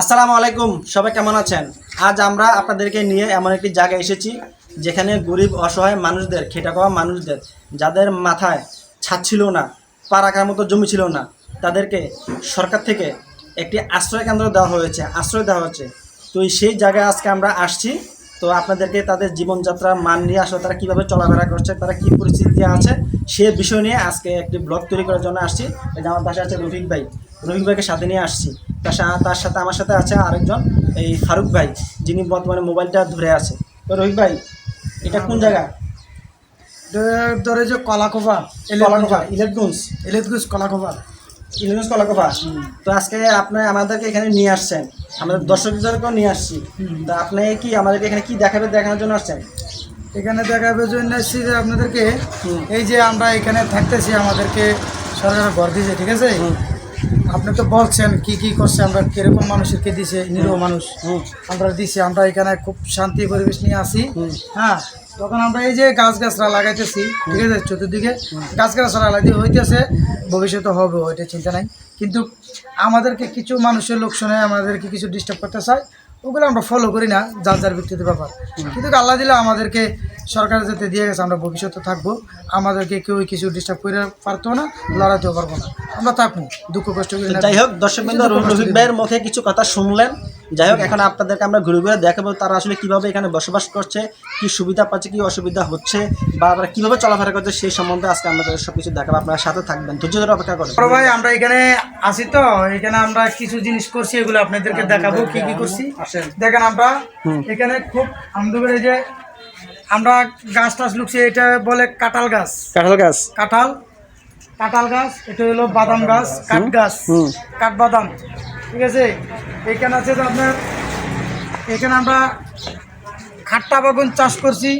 আসসালামু আলাইকুম, সবাই কেমন আছেন? আজ আমরা আপনাদেরকে নিয়ে এমন একটি জায়গায় এসেছি, যেখানে গরিব, অসহায় মানুষদের খেটা খাওয়া মানুষদের, যাদের মাথায় ছাদ ছিল না পা রাখার মতো জমি ছিল না, তাদেরকে সরকার থেকে একটি আশ্রয় কেন্দ্র দেওয়া হয়েছে, আশ্রয় দেওয়া হয়েছে। তো সেই জায়গায় আজকে আমরা আসছি। তো আপনাদেরকে তাদের জীবনযাত্রার মান নিয়ে, আসলে তারা কীভাবে চলাফেরা করছে, তারা কী পরিস্থিতিতে আছে, সে বিষয় নিয়ে আজকে একটি ব্লগ তৈরি করার জন্য আসছি। আমার পাশে আছে রফিক ভাই। রফিক ভাইকে সাথে নিয়ে আসছি। তার সা- তার সাথে আমার সাথে আছে আরেকজন এই ফারুক ভাই যিনি বর্তমানে মোবাইলটা ধরে আছে। তো রফিক ভাই এটা কোন জায়গা? ধরে- যে কলাকোপা কলাকোপা ইলেকট্রন্স। এলেদগুজ কলাকোপা ইলেকট্রন্স কলাকোপা তো আজকে আপনি আমাদেরকে এখানে নিয়ে আসছেন। আমাদের দর্শকদেরকেও নিয়ে আসছি। তো আপনি কি আমাদেরকে এখানে কি দেখাবে দেখানোর জন্য আসছেন? এখানে দেখাবে জন্য এসেছি যে আপনাদেরকে এই যে আমরা এখানে থাকতেছি আমাদেরকে সরকার ঘর দিয়েছে ঠিক আছে। আপনি তো বলছেন কি কি করছে আমরা কীরকম মানুষকে দিছে নিরীহ মানুষ। আমরা দিছি আমরা এখানে খুব শান্তি পরিবেশ নিয়ে আসি হ্যাঁ তখন আমরা এই যে গাছ গাছরা লাগাইতেছি ঠিক আছে চতুর্দিকে গাছ গাছরা লাগাইতে হইতেছে ভবিষ্যতে হবে ওইটা চিন্তা নাই। কিন্তু আমাদেরকে কিছু মানুষের লোক শুনে আমাদেরকে কিছু ডিস্টার্ব করতে চায় ওগুলো আমরা ফলো করি না যার যার ব্যক্তিগত ব্যাপার। কিন্তু আল্লাহ দিলে আমাদেরকে সরকার যাতে দিয়ে গেছে আমরা ভবিষ্যতে থাকব। আমাদেরকে কেউ কিছু ডিস্টার্ব করে পারতো না লড়াতেও পারব না। আমরা থাকব দুঃখ কষ্ট যাই হোক দর্শক ভাইয়ের মুখে কিছু কথা শুনলেন। যাই হোক এখন আপনাদেরকে আমরা ঘুরে ঘুরে দেখাবো তারা আসলে কীভাবে এখানে বসবাস করছে কি সুবিধা পাচ্ছে কি অসুবিধা হচ্ছে বা আমরা কীভাবে চলাফেরা করছে সেই সম্বন্ধে আজকে আমরা সব কিছু দেখাবো। আপনার সাথে থাকবেন। ধৈর্য ধরে অপেক্ষা করেন। বড় ভাই আমরা এখানে আসি তো এখানে আমরা কিছু জিনিস করছি এগুলো আপনাদেরকে দেখাবো কি কি করছি। দেখেন আমরা এখানে খুব আমাদের এই যে আমরা গাছ টাছ লুকছি এটা বলে কাঁঠাল গাছ। কাঁঠাল গাছ। কাঁঠাল কাঁঠাল গাছ এটা হলো বাদাম গাছ কাঠ গাছ হুম। কাঠ বাদাম। ঠিক আছে? এখানে আছে যে আপনার এখানে আমরা খাট্টা বাগুন চাষ করছি।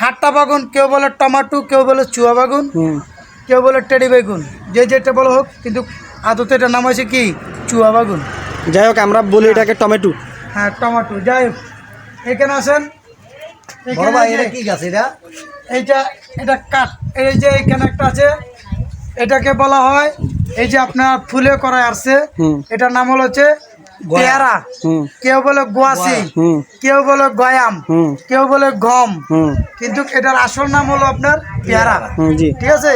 খাট্টা বাগুন কেউ বলে টমাটো কেউ বলে চুয়া বাগুন কেউ বলে টেডি বেগুন। যে যেটা বলো হোক কিন্তু আদতে এটার নাম হয়েছে কি? চুয়া বাগুন। যাই হোক আমরা বলি এটাকে টমেটো। হ্যাঁ টমাটো। যাই হোক এখানে আসেন কি গাছ এটা? এইটা এটা কাঠ। এই যে এখানে একটা আছে এটাকে বলা হয় এই যে আপনার ফুলে করা আসছে এটার নাম হলো হচ্ছে পেয়ারা। কেউ বলে গোয়াসি কেউ বলে গয়াম কেউ বলে গম কিন্তু এটার আসল নাম হলো আপনার পেয়ারা। ঠিক আছে?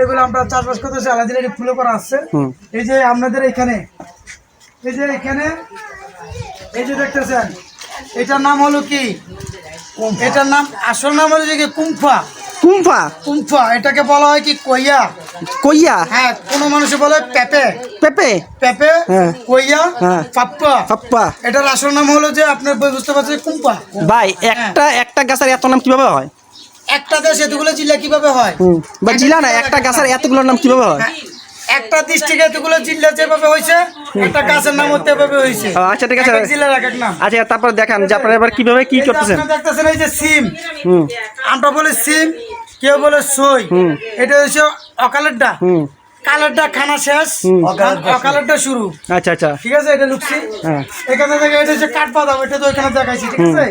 এগুলো আমরা চাষবাস করতেছি আলাদা এটা ফুলে করা আসছে। এই যে আপনাদের এখানে এই যে এখানে এই যে দেখতেছেন এটার নাম হলো কি? এটার নাম আসল নাম হলো যে কি? কুম্ফা। কুম্ফা। কুম্ফা এটাকে বলা হয় কি? কইয়া। কইয়া? হ্যাঁ কোনো মানুষে বলে পেপে। পেপে? পেপে হ্যাঁ। কইয়া হ্যাঁ। পাপ্পা পাপ্পা এটার আসল নাম হলো যে আপনার বুঝতে পারছেন কুম্পা। ভাই একটা একটা গাছের এত নাম কীভাবে হয়? একটা দেশ এতগুলো জিল্লা কীভাবে হয়? বা জিলা না একটা গাছের এতগুলোর নাম কীভাবে হয়? হ্যাঁ, একটা ডিস্ট্রিক্টে এতগুলো জিল্লা যেভাবে হয়েছে একটা গাছের নাম হতে এভাবে হয়েছে আচ্ছা, ঠিক আছে। জেলার এক এক নাম। আচ্ছা তারপর দেখান যে আপনারা এবার কীভাবে কি করতেছেন? দেখতেছেন এই যে সিম। আমরা বলি সিম কেউ বলে সই। হুম। এটা হচ্ছে অকালেরটা হুম। কালেরটা খানা শেষ। হুম। অকালেরটা শুরু। আচ্ছা আচ্ছা। ঠিক আছে এটা লুকছি। হ্যাঁ। এখানে থেকে এটা হচ্ছে কাঠ বাদাম এটা তো এখানে দেখাইছি ঠিক আছে?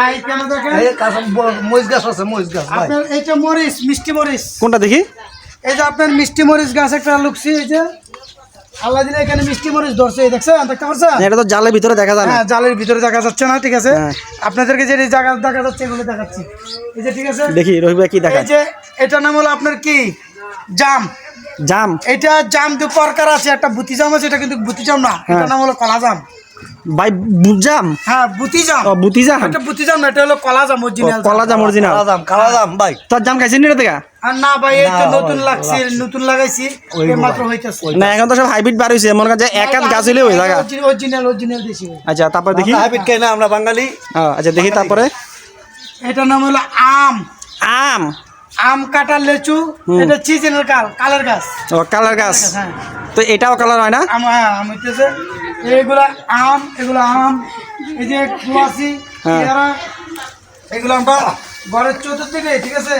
আর এখানে দেখেন এই গাছ আছে মরিচ আপনার এইটা মরিচ মিষ্টি মরিচ। কোনটা দেখি? এই যে আপনার মিষ্টি মরিচ গাছ একটা লুকছি এই যে। আল্লাহ দিলে এখানে মিষ্টি মরিচ ধরছে দেখছেন? দেখতে এটা তো জালের ভিতরে দেখা যায় না হ্যাঁ জালের ভিতরে দেখা যাচ্ছে না ঠিক আছে? হ্যাঁ। আপনাদেরকে যে জায়গা দেখা যাচ্ছে এগুলো দেখাচ্ছি। এই যে ঠিক আছে? দেখি ভাই কি দেখা এই যে এটার নাম হলো আপনার কি? জাম। জাম। এটা জাম দু প্রকার আছে একটা বুতি জাম আছে এটা কিন্তু বুতি জাম না এটা নাম হলো কলা জাম ভাই বুজাম? হ্যাঁ বুতি জাম ও বুতি জাম এটা বুতি জাম না এটা হলো কলা জাম অরিজিনাল কলা জাম। অরিজিনাল কালা দাম কালা দাম ভাই। তোর জাম খাইছিস নি রে দেখা আর না ভাই এই তো নতুন লাগছে নতুন লাগাইছি এই মাত্র হইতাছে। না এখন তো সব হাইব্রিড বার হয়েছে মনে কাছে এক এক গাছ হইলে জায়গা অরিজিনাল অরিজিনাল দেশি আচ্ছা তারপর দেখি। হাইব্রিড খাই না আমরা বাঙালি। আচ্ছা দেখি তারপরে। এটার নাম হলো আম। আম? আম কাটার লেচু এটা সিজনাল কাল কালের গাছ। ও কালার গাছ। হ্যাঁ। তো এটাও কালার হয় না? আম হ্যাঁ আম হইতেছে। এইগুলা আম এগুলো আম এই যে কুয়াশি হ্যাঁ। পেয়ারা এগুলো আমরা ঘরের চতুর্দিকে ঠিক আছে?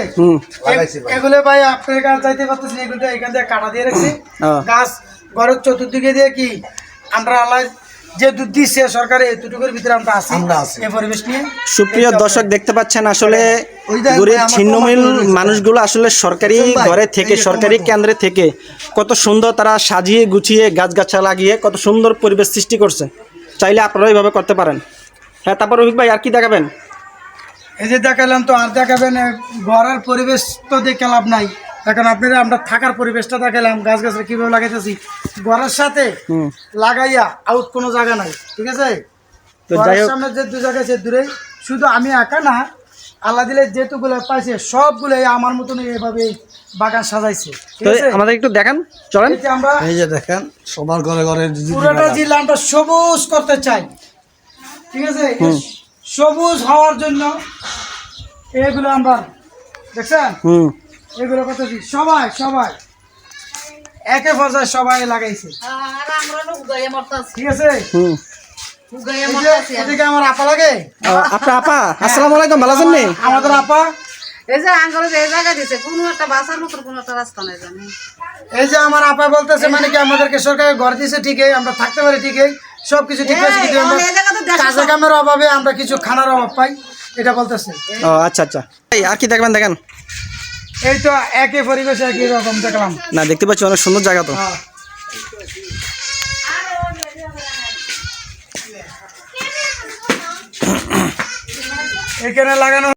এগুলো ভাই আপনার কাছে যাইতে পারতেছি এগুলো এখান থেকে কাটা দিয়ে রাখছি। গাছ ঘরের চতুর্দিকে দিয়ে কি আমরা আল্লাহ যে দুধ দিচ্ছে সরকারে এতটুকুর ভিতরে আমরা আছি এই পরিবেশ নিয়ে। সুপ্রিয় দর্শক দেখতে পাচ্ছেন আসলে গরিব ছিন্নমিল। মানুষগুলো আসলে সরকারি ঘরে থেকে সরকারি কেন্দ্রে থেকে কত সুন্দর তারা সাজিয়ে গুছিয়ে গাছগাছা লাগিয়ে কত সুন্দর পরিবেশ সৃষ্টি করছে। চাইলে আপনারা এইভাবে করতে পারেন। হ্যাঁ তারপর রফিক ভাই আর কি দেখাবেন? এই যে দেখালাম তো আর দেখাবেন ঘরের পরিবেশ তো দেখে লাভ নাই। এখন আপনারা আমরা থাকার পরিবেশটা দেখালাম গাছ গাছরা কীভাবে লাগাইতেছি। ঘরের সাথে লাগাইয়া আউট কোনো জায়গা নাই ঠিক আছে? ঘরের সামনে যে দু জায়গা আছে দূরে শুধু আমি একা না আল্লাহ দিলে যেটুকুলো পাইছে সবগুলো আমার মতন এভাবে বাগান সাজাইছে আমাদের একটু দেখান চলেন। আমরা এই যে দেখেন সবার ঘরে ঘরে পুরোটা। জিল্লা আমরা সবুজ করতে চাই ঠিক আছে? সবুজ হওয়ার জন্য এগুলো আমরা দেখছেন? হুম। এগুলো কত করতেছি সবাই সবাই। একে পর্যায়ে সবাই লাগাইছে। আর আমরা লোক উগাইয়া মরতাছি। ঠিক আছে? হুম। উগাইয়া এই যে মরতাছি এদিকে আমার আপা লাগে? আপনার আপা আসসালামু আলাইকুম ভালো আছেন আমাদের আপা। এই যে আঙ্গলে যে জায়গা দিছে কোনো একটা বাসার মতো কোনো একটা রাস্তা নাই জানি। এই যে আমার আপা বলতেছে মানে কি আমাদেরকে সরকার ঘর দিয়েছে ঠিকই আমরা থাকতে পারি ঠিকই সবকিছু ঠিক আছে কিন্তু কাজে কামের অভাবে আমরা কিছু খানার অভাব পাই এটা বলতেছে। ও আচ্ছা আচ্ছা। এই আর কি দেখবেন দেখেন? এই তো একই পরিবেশ একই রকম দেখলাম না দেখতে পাচ্ছি অনেক সুন্দর জায়গা তো হ্যাঁ। এখানে লাগানো